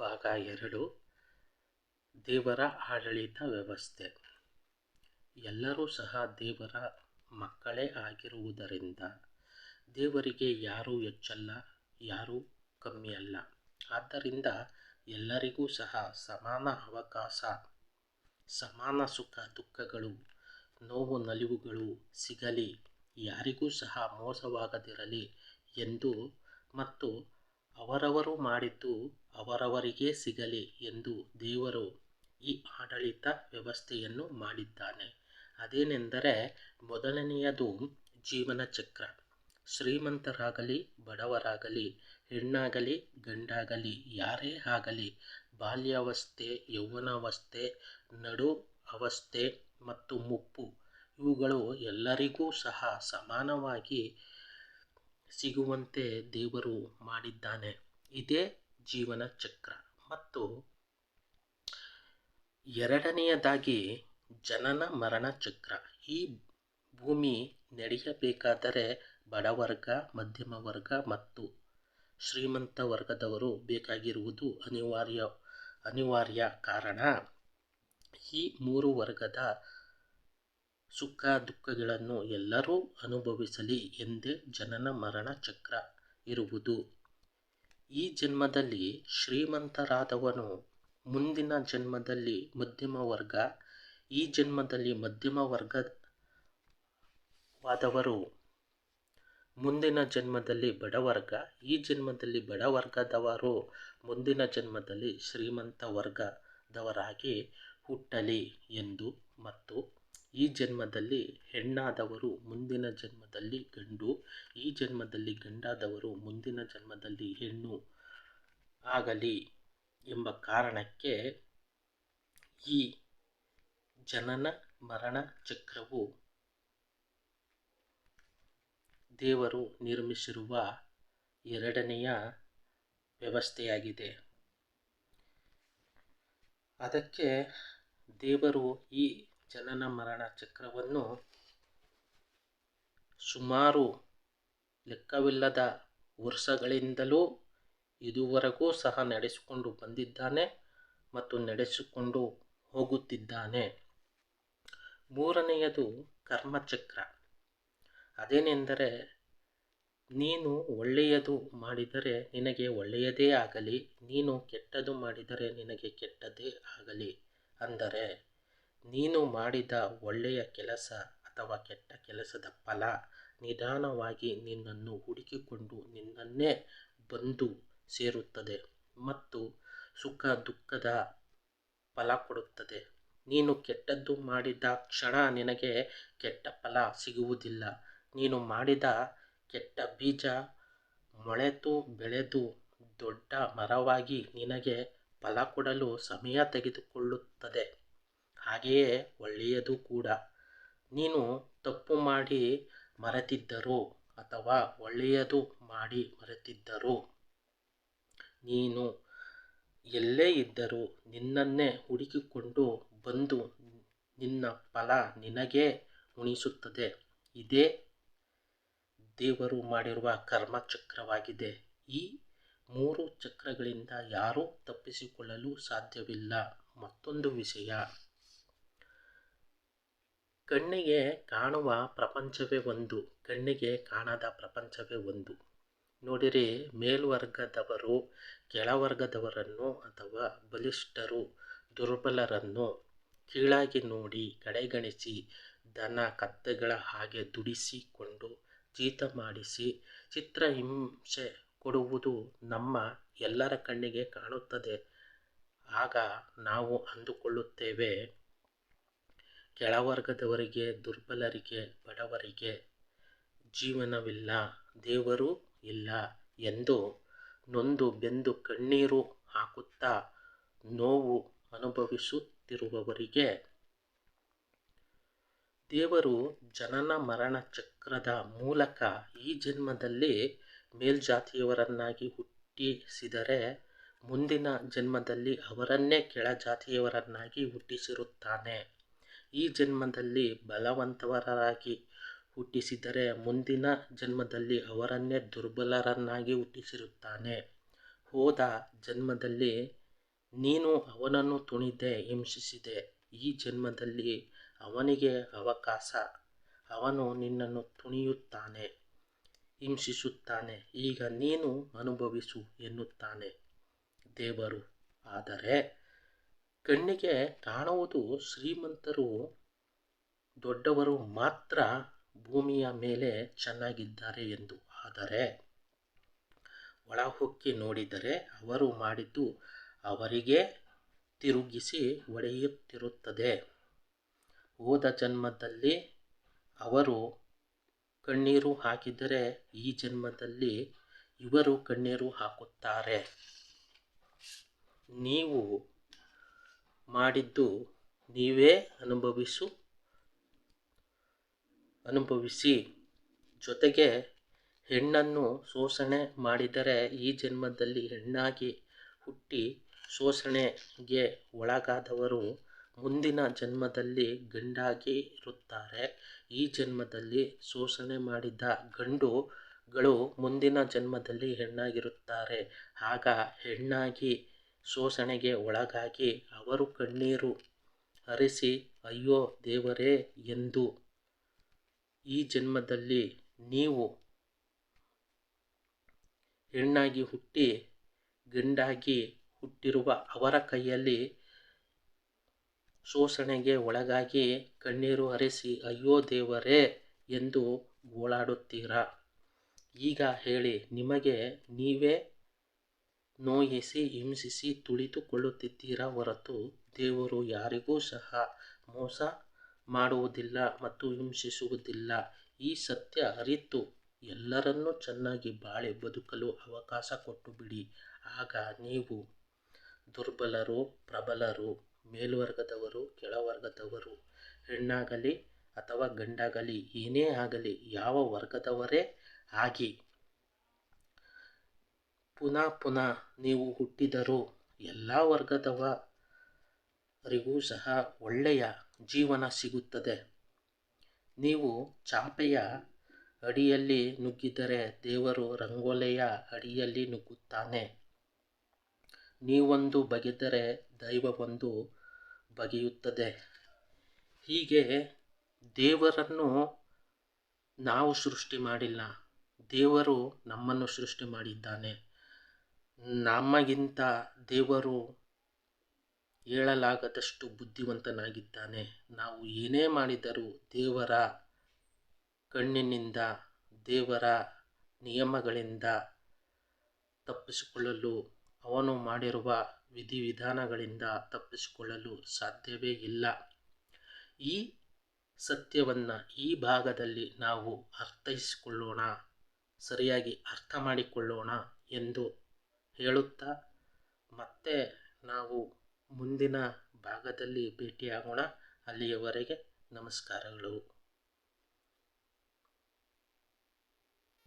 ಭಾಗ ಎರಡು, ದೇವರ ಆಡಳಿತ ವ್ಯವಸ್ಥೆ. ಎಲ್ಲರೂ ಸಹ ದೇವರ ಮಕ್ಕಳೇ ಆಗಿರುವುದರಿಂದ ದೇವರಿಗೆ ಯಾರೂ ಹೆಚ್ಚಲ್ಲ, ಯಾರೂ ಕಮ್ಮಿಯಲ್ಲ ಆದ್ದರಿಂದ ಎಲ್ಲರಿಗೂ ಸಹ ಸಮಾನ ಅವಕಾಶ, ಸಮಾನ ಸುಖ, ದುಃಖಗಳು, ನೋವು, ನಲಿವುಗಳು ಸಿಗಲಿ. ಯಾರಿಗೂ ಸಹ ಮೋಸವಾಗದಿರಲಿ ಎಂದು ಮತ್ತು ಅವರವರು ಮಾಡಿದ್ದು ಅವರವರಿಗೇ ಸಿಗಲಿ ಎಂದು ದೇವರು ಈ ಆಡಳಿತ ವ್ಯವಸ್ಥೆಯನ್ನು ಮಾಡಿದ್ದಾನೆ. ಅದೇನೆಂದರೆ, ಮೊದಲನೆಯದು ಜೀವನ ಚಕ್ರ ಶ್ರೀಮಂತರಾಗಲಿ, ಬಡವರಾಗಲಿ, ಹೆಣ್ಣಾಗಲಿ, ಗಂಡಾಗಲಿ, ಯಾರೇ ಆಗಲಿ, ಬಾಲ್ಯಾವಸ್ಥೆ, ಯೌವನಾವಸ್ಥೆ, ನಡು ಅವಸ್ಥೆ ಮತ್ತು ಮುಪ್ಪು, ಇವುಗಳು ಎಲ್ಲರಿಗೂ ಸಹ ಸಮಾನವಾಗಿ ಸಿಗುವಂತೆ ದೇವರು ಮಾಡಿದ್ದಾನೆ. ಇದೇ ಜೀವನ ಚಕ್ರ. ಮತ್ತು ಎರಡನೆಯದಾಗಿ ಜನನ ಮರಣ ಚಕ್ರ. ಈ ಭೂಮಿ ನಡೆಯಬೇಕಾದರೆ ಬಡವರ್ಗ ಮಧ್ಯಮ ವರ್ಗ ಮತ್ತು ಶ್ರೀಮಂತ ವರ್ಗದವರು ಬೇಕಾಗಿರುವುದು ಅನಿವಾರ್ಯ ಅನಿವಾರ್ಯ ಕಾರಣ. ಈ ಮೂರು ವರ್ಗದ ಸುಖ ದುಃಖಗಳನ್ನು ಎಲ್ಲರೂ ಅನುಭವಿಸಲಿ ಎಂದೇ ಜನನ ಮರಣ ಚಕ್ರ ಇರುವುದು. ಈ ಜನ್ಮದಲ್ಲಿ ಶ್ರೀಮಂತರಾದವನು ಮುಂದಿನ ಜನ್ಮದಲ್ಲಿ ಮಧ್ಯಮ ವರ್ಗ, ಈ ಜನ್ಮದಲ್ಲಿ ಮಧ್ಯಮ ವರ್ಗವಾದವರು. ಮುಂದಿನ ಜನ್ಮದಲ್ಲಿ ಬಡವರ್ಗ ಈ ಜನ್ಮದಲ್ಲಿ ಬಡವರ್ಗದವರು ಮುಂದಿನ ಜನ್ಮದಲ್ಲಿ ಶ್ರೀಮಂತ ವರ್ಗದವರಾಗಿ ಹುಟ್ಟಲಿ ಎಂದು ಮತ್ತು ಈ ಜನ್ಮದಲ್ಲಿ ಹೆಣ್ಣಾದವರು ಮುಂದಿನ ಜನ್ಮದಲ್ಲಿ ಗಂಡು, ಈ ಜನ್ಮದಲ್ಲಿ ಗಂಡಾದವರು ಮುಂದಿನ ಜನ್ಮದಲ್ಲಿ ಹೆಣ್ಣು ಆಗಲಿ ಎಂಬ ಕಾರಣಕ್ಕೆ ಈ ಜನನ ಮರಣ ಚಕ್ರವು ದೇವರು ನಿರ್ಮಿಸಿರುವ ಎರಡನೆಯ ವ್ಯವಸ್ಥೆಯಾಗಿದೆ. ಅದಕ್ಕೆ ದೇವರು ಈ ಜನನ ಮರಣ ಚಕ್ರವನ್ನು ಸುಮಾರು ಲೆಕ್ಕವಿಲ್ಲದ ವರ್ಷಗಳಿಂದಲೂ ಇದುವರೆಗೂ ಸಹ ನಡೆಸಿಕೊಂಡು ಬಂದಿದ್ದಾನೆ ಮತ್ತು ನಡೆಸಿಕೊಂಡು ಹೋಗುತ್ತಿದ್ದಾನೆ. ಮೂರನೆಯದು ಕರ್ಮಚಕ್ರ. ಅದೇನೆಂದರೆ, ನೀನು ಒಳ್ಳೆಯದು ಮಾಡಿದರೆ ನಿನಗೆ ಒಳ್ಳೆಯದೇ ಆಗಲಿ, ನೀನು ಕೆಟ್ಟದು ಮಾಡಿದರೆ ನಿನಗೆ ಕೆಟ್ಟದ್ದೇ ಆಗಲಿ ಅಂದರೆ ನೀನು ಮಾಡಿದ ಒಳ್ಳೆಯ ಕೆಲಸ ಅಥವಾ ಕೆಟ್ಟ ಕೆಲಸದ ಫಲ ನಿಧಾನವಾಗಿ ನಿನ್ನನ್ನು ಹುಡುಕಿಕೊಂಡು ನಿನ್ನನ್ನೇ ಬಂದು ಸೇರುತ್ತದೆ ಮತ್ತು ಸುಖ ದುಃಖದ ಫಲ ಕೊಡುತ್ತದೆ. ನೀನು ಕೆಟ್ಟದ್ದು ಮಾಡಿದ ಕ್ಷಣ ನಿನಗೆ ಕೆಟ್ಟ ಫಲ ಸಿಗುವುದಿಲ್ಲ. ನೀನು ಮಾಡಿದ ಕೆಟ್ಟ ಬೀಜ ಮೊಳೆತು ಬೆಳೆದು ದೊಡ್ಡ ಮರವಾಗಿ ನಿನಗೆ ಫಲ ಕೊಡಲು ಸಮಯ ತೆಗೆದುಕೊಳ್ಳುತ್ತದೆ. ಹಾಗೆಯೇ ಒಳ್ಳೆಯದು ಕೂಡ. ನೀನು ತಪ್ಪು ಮಾಡಿ ಮರೆತಿದ್ದರು ಅಥವಾ ಒಳ್ಳೆಯದು ಮಾಡಿ ಮರೆತಿದ್ದರು ನೀನು ಎಲ್ಲೇ ಇದ್ದರೂ ನಿನ್ನನ್ನೇ ಹುಡುಕಿಕೊಂಡು ಬಂದು ನಿನ್ನ ಫಲ ನಿನಗೇ ಉಣಿಸುತ್ತದೆ. ಇದೇ ದೇವರು ಮಾಡಿರುವ ಕರ್ಮಚಕ್ರವಾಗಿದೆ. ಈ ಮೂರು ಚಕ್ರಗಳಿಂದ ಯಾರೂ ತಪ್ಪಿಸಿಕೊಳ್ಳಲು ಸಾಧ್ಯವಿಲ್ಲ. ಮತ್ತೊಂದು ವಿಷಯ. ಕಣ್ಣಿಗೆ ಕಾಣುವ ಪ್ರಪಂಚವೇ ಒಂದು, ಕಣ್ಣಿಗೆ ಕಾಣದ ಪ್ರಪಂಚವೇ ಒಂದು. ನೋಡಿರಿ, ಮೇಲ್ವರ್ಗದವರು, ಕೆಳವರ್ಗದವರನ್ನು ಅಥವಾ ಬಲಿಷ್ಠರು, ದುರ್ಬಲರನ್ನು ಕೀಳಾಗಿ ನೋಡಿ ಕಡೆಗಣಿಸಿ, ದನ ಕತ್ತೆಗಳ ಹಾಗೆ ದುಡಿಸಿಕೊಂಡು ಜೀತ ಮಾಡಿಸಿ, ಚಿತ್ರಹಿಂಸೆ ಕೊಡುವುದು ನಮ್ಮ ಎಲ್ಲರ ಕಣ್ಣಿಗೆ ಕಾಣುತ್ತದೆ. ಆಗ ನಾವು ಅಂದುಕೊಳ್ಳುತ್ತೇವೆ ಕೆಳವರ್ಗದವರಿಗೆ, ದುರ್ಬಲರಿಗೆ, ಬಡವರಿಗೆ ಜೀವನವಿಲ್ಲ, ದೇವರು ಇಲ್ಲ ಎಂದು ನೊಂದು ಬೆಂದು ಕಣ್ಣೀರು ಹಾಕುತ್ತಾ ನೋವು ಅನುಭವಿಸುತ್ತಿರುವವರಿಗೆ ದೇವರು ಜನನ ಮರಣ ಚಕ್ರದ ಮೂಲಕ ಈ ಜನ್ಮದಲ್ಲಿ ಮೇಲ್ಜಾತಿಯವರನ್ನಾಗಿ ಹುಟ್ಟಿಸಿದರೆ ಮುಂದಿನ ಜನ್ಮದಲ್ಲಿ ಅವರನ್ನೇ ಕೆಳಜಾತಿಯವರನ್ನಾಗಿ ಹುಟ್ಟಿಸಿರುತ್ತಾನೆ. ಈ ಜನ್ಮದಲ್ಲಿ ಬಲವಂತವರಾಗಿ ಹುಟ್ಟಿಸಿದರೆ ಮುಂದಿನ ಜನ್ಮದಲ್ಲಿ ಅವರನ್ನೇ ದುರ್ಬಲರನ್ನಾಗಿ ಹುಟ್ಟಿಸಿರುತ್ತಾನೆ. ಹೋದ ಜನ್ಮದಲ್ಲಿ ನೀನು ಅವನನ್ನು ತುಣಿದೆ ಹಿಂಸಿಸಿದೆ. ಈ ಜನ್ಮದಲ್ಲಿ ಅವನಿಗೆ ಅವಕಾಶ. ಅವನು ನಿನ್ನನ್ನು ತುಣಿಯುತ್ತಾನೆ, ಹಿಂಸಿಸುತ್ತಾನೆ. ಈಗ ನೀನು ಅನುಭವಿಸು ಎನ್ನುತ್ತಾನೆ ದೇವರು. ಆದರೆ ಕಣ್ಣಿಗೆ ಕಾಣುವುದು ಶ್ರೀಮಂತರು ದೊಡ್ಡವರು ಮಾತ್ರ ಭೂಮಿಯ ಮೇಲೆ ಚೆನ್ನಾಗಿದ್ದಾರೆ ಎಂದು. ಆದರೆ ಒಳಹೊಕ್ಕಿ ನೋಡಿದರೆ ಅವರು ಮಾಡಿದ್ದು ಅವರಿಗೆ ತಿರುಗಿಸಿ ಹೊಡೆಯುತ್ತಿರುತ್ತದೆ. ಹೋದ ಜನ್ಮದಲ್ಲಿ ಅವರು ಕಣ್ಣೀರು ಹಾಕಿದರೆ ಈ ಜನ್ಮದಲ್ಲಿ ಇವರು ಕಣ್ಣೀರು ಹಾಕುತ್ತಾರೆ. ನೀವು ಮಾಡಿದ್ದು ನೀವೇ ಅನುಭವಿಸು, ಅನುಭವಿಸಿ. ಜೊತೆಗೆ ಹೆಣ್ಣನ್ನು ಶೋಷಣೆ ಮಾಡಿದರೆ ಈ ಜನ್ಮದಲ್ಲಿ ಹೆಣ್ಣಾಗಿ ಹುಟ್ಟಿ ಶೋಷಣೆಗೆ ಒಳಗಾದವರು ಮುಂದಿನ ಜನ್ಮದಲ್ಲಿ ಗಂಡಾಗಿ ಇರುತ್ತಾರೆ. ಈ ಜನ್ಮದಲ್ಲಿ ಶೋಷಣೆ ಮಾಡಿದ ಗಂಡುಗಳು ಮುಂದಿನ ಜನ್ಮದಲ್ಲಿ ಹೆಣ್ಣಾಗಿರುತ್ತಾರೆ. ಆಗ ಹೆಣ್ಣಾಗಿ ಶೋಷಣೆಗೆ ಒಳಗಾಗಿ ಅವರು ಕಣ್ಣೀರು ಹರಿಸಿ ಅಯ್ಯೋ ದೇವರೇ ಎಂದು. ಈ ಜನ್ಮದಲ್ಲಿ ನೀವು ಹೆಣ್ಣಾಗಿ ಹುಟ್ಟಿ, ಗಂಡಾಗಿ ಹುಟ್ಟಿರುವ ಅವರ ಕೈಯಲ್ಲಿ ಶೋಷಣೆಗೆ ಒಳಗಾಗಿ ಕಣ್ಣೀರು ಹರಿಸಿ ಅಯ್ಯೋ ದೇವರೇ ಎಂದು ಗೋಳಾಡುತ್ತೀರಾ? ಈಗ ಹೇಳಿ, ನಿಮಗೆ ನೀವೇ ನೋಯಿಸಿ ಹಿಂಸಿಸಿ ತುಳಿದುಕೊಳ್ಳುತ್ತಿದ್ದೀರಾ ಹೊರತು ದೇವರು ಯಾರಿಗೂ ಸಹ ಮೋಸ ಮಾಡುವುದಿಲ್ಲ ಮತ್ತು ಹಿಂಸಿಸುವುದಿಲ್ಲ. ಈ ಸತ್ಯ ಅರಿತು ಎಲ್ಲರನ್ನೂ ಚೆನ್ನಾಗಿ ಬಾಳೆ ಬದುಕಲು ಅವಕಾಶ ಕೊಟ್ಟು ಬಿಡಿ. ಆಗ ನೀವು ದುರ್ಬಲರು, ಪ್ರಬಲರು, ಮೇಲ್ವರ್ಗದವರು, ಕೆಳವರ್ಗದವರು, ಹೆಣ್ಣಾಗಲಿ ಅಥವಾ ಗಂಡಾಗಲಿ ಏನೇ ಆಗಲಿ ಯಾವ ವರ್ಗದವರೇ ಆಗಿ ಪುನಃ ಪುನಃ ನೀವು ಹುಟ್ಟಿದರೂ ಎಲ್ಲ ವರ್ಗದವರಿಗೂ ಸಹ ಒಳ್ಳೆಯ ಜೀವನ ಸಿಗುತ್ತದೆ. ನೀವು ಚಾಪೆಯ ಅಡಿಯಲ್ಲಿ ನುಗ್ಗಿದರೆ ದೇವರು ರಂಗೋಲೆಯ ಅಡಿಯಲ್ಲಿ ನುಗ್ಗುತ್ತಾನೆ. ನೀವೊಂದು ಬಗೆದರೆ ದೈವವೊಂದು ಬಗೆಯುತ್ತದೆ. ಹೀಗೆ ದೇವರನ್ನು ನಾವು ಸೃಷ್ಟಿ ಮಾಡಿಲ್ಲ, ದೇವರು ನಮ್ಮನ್ನು ಸೃಷ್ಟಿ ಮಾಡಿದ್ದಾನೆ. ನಮಗಿಂತ ದೇವರು ಹೇಳಲಾಗದಷ್ಟು ಬುದ್ಧಿವಂತನಾಗಿದ್ದಾನೆ. ನಾವು ಏನೇ ಮಾಡಿದರೂ ದೇವರ ಕಣ್ಣಿನಿಂದ, ದೇವರ ನಿಯಮಗಳಿಂದ ತಪ್ಪಿಸಿಕೊಳ್ಳಲು, ಅವನು ಮಾಡಿರುವ ವಿಧಿವಿಧಾನಗಳಿಂದ ತಪ್ಪಿಸಿಕೊಳ್ಳಲು ಸಾಧ್ಯವೇ ಇಲ್ಲ. ಈ ಸತ್ಯವನ್ನು ಈ ಭಾಗದಲ್ಲಿ ನಾವು ಅರ್ಥೈಸಿಕೊಳ್ಳೋಣ, ಸರಿಯಾಗಿ ಅರ್ಥ ಮಾಡಿಕೊಳ್ಳೋಣ ಎಂದು ಹೇಳುತ್ತಾ ಮತ್ತೆ ನಾವು ಮುಂದಿನ ಭಾಗದಲ್ಲಿ ಭೇಟಿಯಾಗೋಣ. ಅಲ್ಲಿಯವರೆಗೆ ನಮಸ್ಕಾರಗಳು.